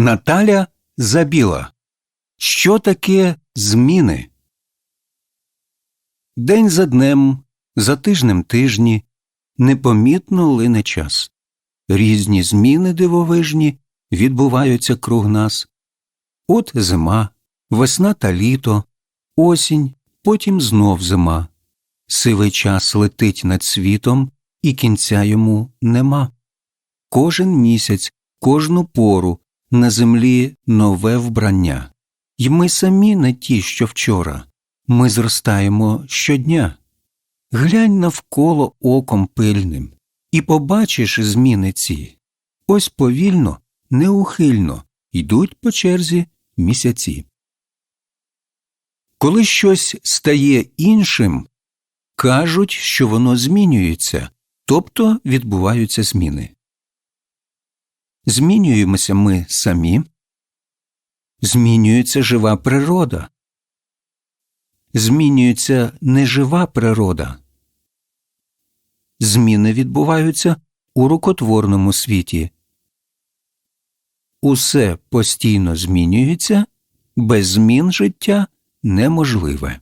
Наталя Забіла. Що таке зміни? День за днем, за тижнем тижні, непомітно лине час. Різні зміни дивовижні відбуваються круг нас. От зима, весна та літо, осінь, потім знов зима. Сивий час летить над світом, і кінця йому нема. Кожен місяць, кожну пору на землі нове вбрання. І ми самі не ті, що вчора, ми зростаємо щодня. Глянь навколо оком пильним, і побачиш зміни ці. Ось повільно, неухильно йдуть по черзі місяці. Коли щось стає іншим, кажуть, що воно змінюється, тобто відбуваються зміни. Змінюємося ми самі, змінюється жива природа, змінюється нежива природа. Зміни відбуваються у рукотворному світі. Усе постійно змінюється, без змін життя неможливе.